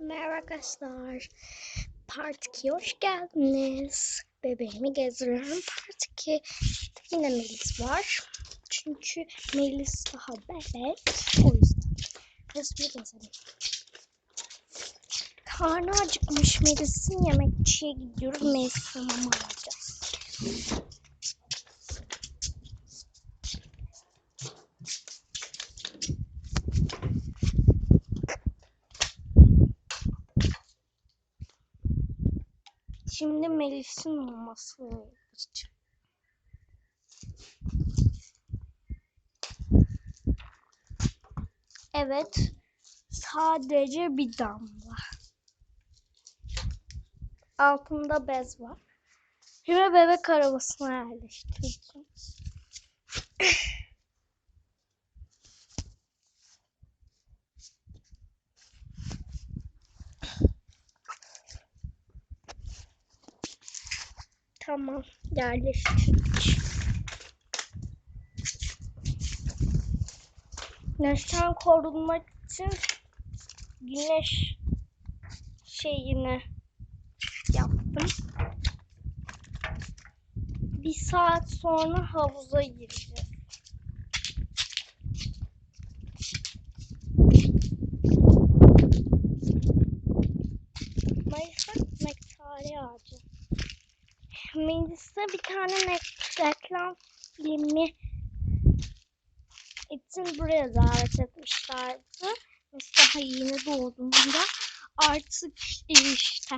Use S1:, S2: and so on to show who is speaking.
S1: Merhaba arkadaşlar. Part 2'ye hoş geldiniz. Bebeğimi gezdiriyorum. Part 2 yine Melis var. Çünkü Melis daha bebek. O yüzden. Resmi gezelim. Karnı acıkmış Melis'in yemekçiye gidiyoruz. Melis'e mama alacağız. Şimdi Melis'in maması yapacağım. Evet. Sadece bir damla. Altında bez var. Şimdi bebek arabasına yerleştireceğim. Tamam, yerleştirdik. Güneşten korunmak için güneş şeyini yaptım. Bir saat sonra havuza gireceğiz. Mayıs'ta mektari ağacı. Melis'e bir tane ne- reklam filmi için buraya davet etmişlerdi. Mesela yeni doğduğunda artık işte